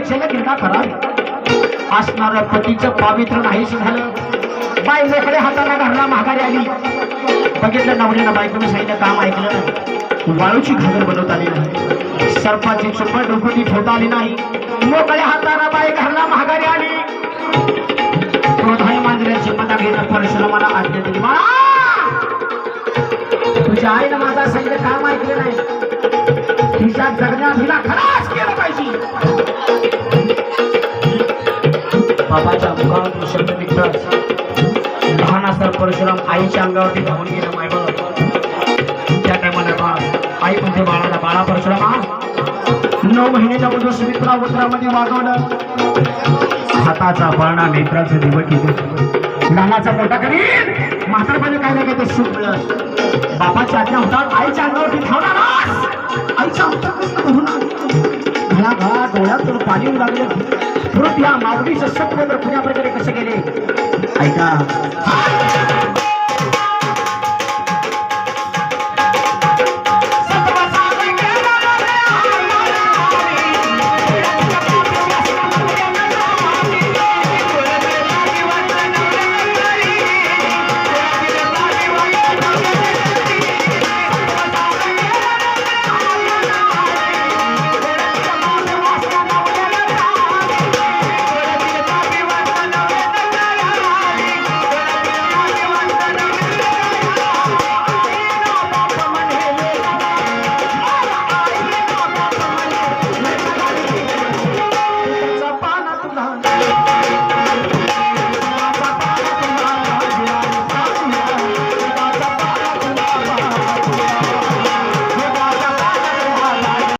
पृथ्वी नदीमध्ये खरा. करावी असणार पतीचं पावित्र नाहीच झालं. बाई लेकडे हाताला घरला महागारी आली. बघितलं नवरीनं बायकोनं सांगितलं काम ऐकलं नाही. वाळूची घागर बनवता आली नाही. सरपाची चुंबळ डोकटी ठेवता आली नाही. मोकळ्या हाताला बाई घरला महागारी आली. क्रोधाने मांजऱ्याची मना घेणं परशुरामाला आज्ञा दिली. बाळा! तुझ्या आईनं माझा सांगितलं काम ऐकलं नाही. तिच्या जगण्यात हिला खलास केलं पाहिजे. बाबाच्या मुखातून शब्द निघतात लहान असताना परशुराम आईच्या अंगावरती धावून गेला मायबाप त्या टायमाला बाळ आई म्हणते बाळाला बाळा परशुरामा नऊ महिन्याच्या अगोदर सुमित्रा वस्त्रामध्ये वागवलं. हाताचा पाळणा नेत्राचं दिवट केलं लहानाचा मोठा करीन म्हातारपणे काय नाही काय ते सुख मिळत आज्ञा होतात आईच्या अंगावरती बघा डोळ्यातून पाणी येऊ लागले. परत या माऊलीचं सत्व तर पुण्या प्रकारे कसे गेले? ऐका.